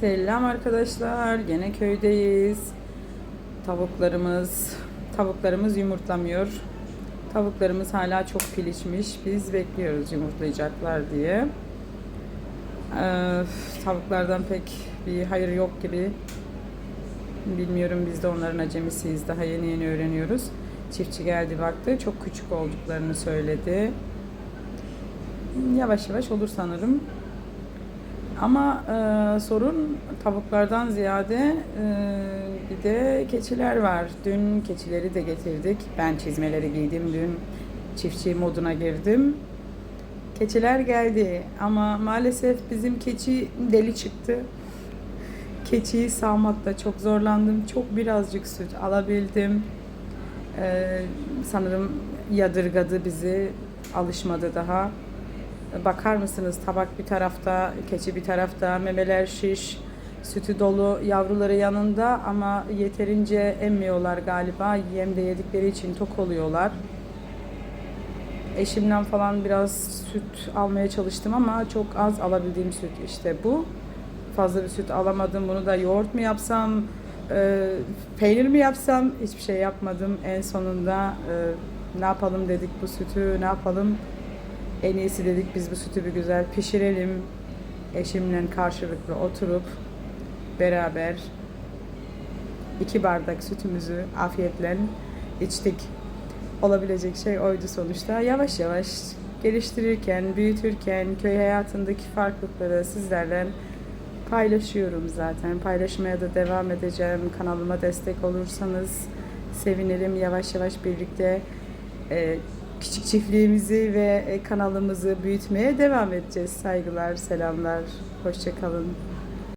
Selam arkadaşlar. Gene köydeyiz. Tavuklarımız tavuklarımız yumurtlamıyor. Tavuklarımız hala çok pilişmiş. Biz bekliyoruz yumurtlayacaklar diye. Ee, tavuklardan pek bir hayır yok gibi. Bilmiyorum biz de onların acemisiyiz. Daha yeni yeni öğreniyoruz. Çiftçi geldi baktı. Çok küçük olduklarını söyledi. Yavaş yavaş olur sanırım. Ama e, sorun tavuklardan ziyade e, bir de keçiler var. Dün keçileri de getirdik. Ben çizmeleri giydim dün. Çiftçi moduna girdim. Keçiler geldi ama maalesef bizim keçi deli çıktı. Keçiyi sağmakta çok zorlandım. Çok birazcık süt alabildim. E, sanırım yadırgadı bizi. Alışmadı daha. Bakar mısınız tabak bir tarafta, keçi bir tarafta, memeler şiş, sütü dolu, yavruları yanında ama yeterince emmiyorlar galiba. Yem de yedikleri için tok oluyorlar. Eşimden falan biraz süt almaya çalıştım ama çok az alabildiğim süt işte bu. Fazla bir süt alamadım. Bunu da yoğurt mu yapsam, e, peynir mi yapsam hiçbir şey yapmadım. En sonunda e, ne yapalım dedik bu sütü, ne yapalım? En iyisi dedik biz bu sütü bir güzel pişirelim. Eşimle karşılıklı oturup beraber iki bardak sütümüzü afiyetle içtik. Olabilecek şey oydu sonuçta. Yavaş yavaş geliştirirken, büyütürken köy hayatındaki farklılıkları sizlerle paylaşıyorum zaten. Paylaşmaya da devam edeceğim. Kanalıma destek olursanız sevinirim. Yavaş yavaş birlikte e, küçük çiftliğimizi ve e, kanalımızı büyütmeye devam edeceğiz. Saygılar, selamlar, hoşçakalın.